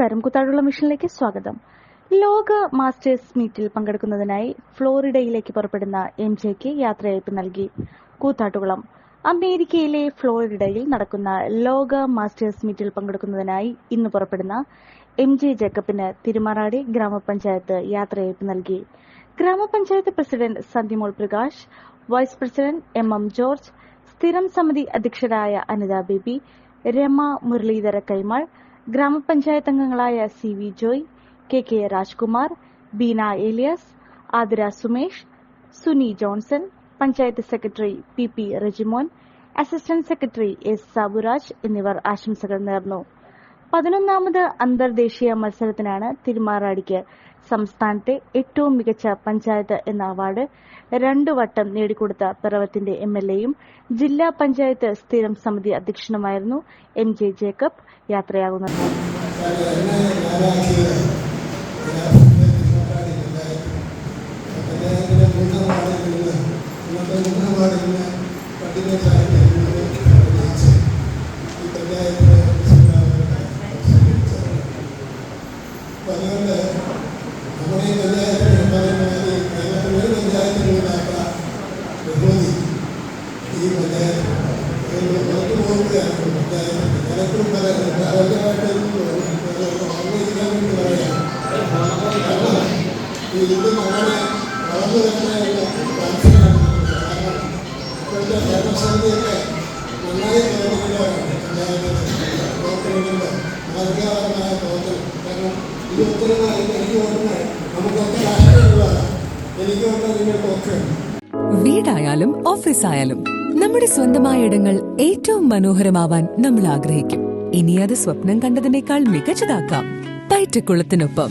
നമസ്കാരം. കുത്താഴുള്ള മിഷനിലേക്ക് സ്വാഗതം. ലോക മാസ്റ്റേഴ്സ് മീറ്റിൽ പങ്കെടുക്കുന്നതിനായി ഫ്ലോറിഡയിലേക്ക് പുറപ്പെടുന്ന എം ജെക്ക് യാത്രയയപ്പ് നൽകി. കൂത്താട്ടുകുളം. അമേരിക്കയിലെ ഫ്ലോറിഡയിൽ നടക്കുന്ന ലോക മാസ്റ്റേഴ്സ് മീറ്റിൽ പങ്കെടുക്കുന്നതിനായി ഇന്ന് പുറപ്പെടുന്ന എം ജെ ജേക്കബിന് തിരുമറാടി ഗ്രാമപഞ്ചായത്ത് യാത്രയയപ്പ് നൽകി. ഗ്രാമപഞ്ചായത്ത് president Sandhyamol Prakash vice president M M George സ്ഥിരം സമിതി അധ്യക്ഷരായ അനിത ബേബി രമ മുരളീധര കൈമാൾ ഗ്രാമപഞ്ചായത്ത് അംഗങ്ങളായ C V Joy K K Rajkumar Beena Elias Athira Sumesh Suni Johnson panchayat secretary P P Rejimon assistant secretary S Saburaj എന്നിവർ ആശംസകൾ നേർന്നു. പതിനൊന്നാമത് അന്തർദേശീയ മത്സരത്തിനാണ് തിരുമാറാടിക്ക് സംസ്ഥാനത്തെ ഏറ്റവും മികച്ച പഞ്ചായത്ത് എന്ന അവാർഡ് രണ്ടു വട്ടം നേടിക്കൊടുത്ത പിറവത്തിന്റെ എം എൽ എയും ജില്ലാ പഞ്ചായത്ത് സ്ഥിരം സമിതി അധ്യക്ഷനുമായിരുന്നു എം ജെ ജേക്കബ്. യാത്രയാകുന്നത് എന്നെ പ്രവർത്തനങ്ങളിൽ മാതൃകാപരമായ പ്രവർത്തനം കാരണം എനിക്ക് വീടായാലും ഓഫീസായാലും നമ്മുടെ സ്വന്തമായ ഇടങ്ങൾ ഏറ്റവും മനോഹരമാവാൻ നമ്മൾ ആഗ്രഹിക്കും. ഇനി അത് സ്വപ്നം കണ്ടതിനേക്കാൾ മികച്ചതാക്കാം. പയറ്റക്കുളത്തിനൊപ്പം